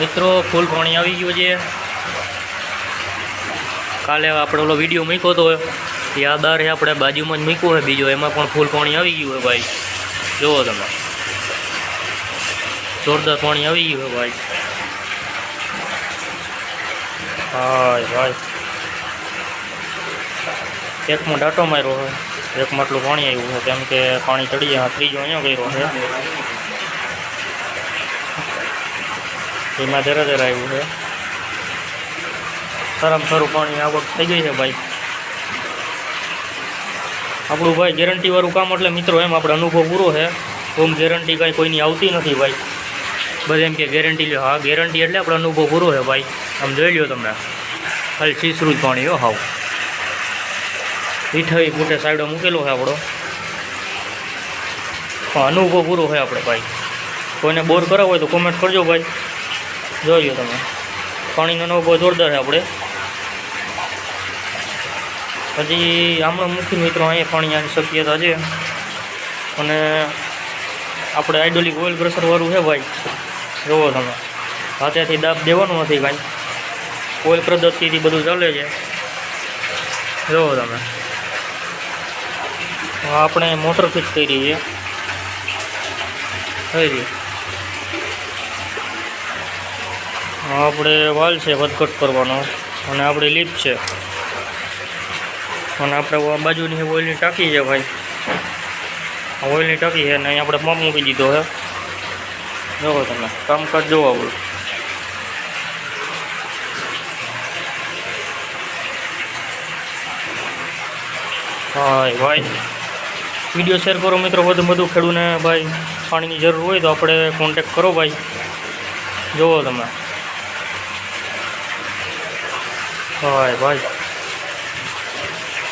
મિત્રો, ફૂલ પાણી આવી ગયું છે. કાલે આપણે ઓલો વીડિયો મૂક્યો હતો એ આધારે આપણે બાજુમાં જ મૂક્યો હોય બીજો, એમાં પણ ફૂલ પાણી આવી ગયું છે ભાઈ. જુઓ તમે. જોરદાર પાણી આવી ગયું હોય ભાઈ. હાય ભાઈ એકમાં ડાટો માર્યો હોય. એકમાં આટલું પાણી આવ્યું છે કેમ કે પાણી ચડી ત્રીજો અહીંયા કર્યો છે. એમાં ધીરે ધીરે આવ્યું છે. સારામાં સારું પાણી આવક થઈ ગઈ છે ભાઈ. આપણું ભાઈ ગેરંટીવાળું કામ એટલે મિત્રો એમ આપણે અનુભવ પૂરો છે. ઓમ ગેરંટી કાંઈ કોઈની આવતી નથી ભાઈ. બધે એમ કે ગેરંટી લ્યો. હા ગેરંટી એટલે આપણે અનુભવ પૂરો છે ભાઈ. આમ જોઈ લ્યો તમે ખાલી છીસરું જ પાણી હો, હાવ. મીઠાઈ ફૂટે સાઈડો મૂકેલો છે આપણો. અનુભવ પૂરો છે આપણે ભાઈ. કોઈને બોર કરાવો હોય તો કોમેન્ટ કરજો ભાઈ. જોઈ લો તમે. પાણીનો અનુભવ જોરદાર છે આપણે. હજી હમણાં મુખ્ય મિત્રો અહીંયા પાણી આવી શક્યતા છે. અને આપણે આઇડોલિક ઓઇલ પ્રેશરવાળું છે ભાઈ. જોવો તમે. હાથેથી દાબ દેવાનું નથી ભાઈ ઓઇલ પદ્ધતિથી બધું ચાલે છે. જુઓ તમે. આપણે મોટર ફિટ કરી છે. થઈ રહી હા, આપણે વાલ છે વધઘટ કરવાનો. અને આપણી લીપ છે. અને આપણે બાજુની ઓઇલની ટાંકી છે ભાઈ. ઓઇલની ટાંકી છે અને અહીં આપણે પંપ મૂકી દીધો છે. જોવો તમે, કામકાજ જોવો આપણું હા ભાઈ. વીડિયો શેર કરો મિત્રો વધુ વધુ ખેડૂને, ભાઈ, પાણીની જરૂર હોય તો આપણે કોન્ટેક કરો ભાઈ. જોવો તમે. હાય ભાઈ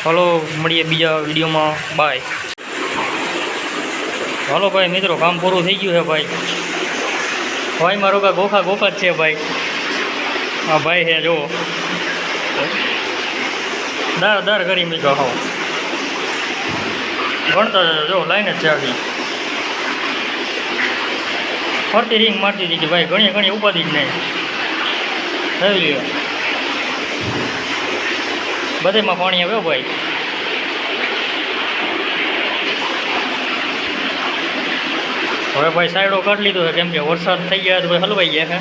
હલો મળીએ બીજા વિડીયોમાં. બાય હાલો ભાઈ, મિત્રો, કામ પૂરું થઈ ગયું છે ભાઈ. ભાઈ, મારો કા ગોખા ગોખા જ છે ભાઈ. હા, ભાઈ હે જુઓ. દર દર કરી મિત્રો હા. ભણતા જો લાઈન જ છે આખી. ફરતી રિંગ મારતી હતી ભાઈ, ઘણી ઘણી ઉપાધિ જ નહીં. થઈ લ્યો. બધેમાં પાણી આવ્યો ભાઈ. હવે ભાઈ સાઈડો કાઢી લીધો છે કેમ કે વરસાદ થઈ ગયા તો ભાઈ હલવાઈ ગયા છે.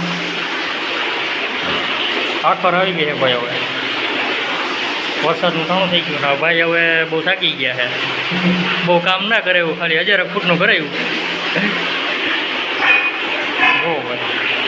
આખર આવી ગઈ છે ભાઈ હવે. વરસાદનું ઘણું થઈ ગયું હા ભાઈ હવે બહુ થાકી ગયા છે. બહુ કામ ના કરે એવું ખાલી હજાર ફૂટનું કરાયું. બહુ ભાઈ.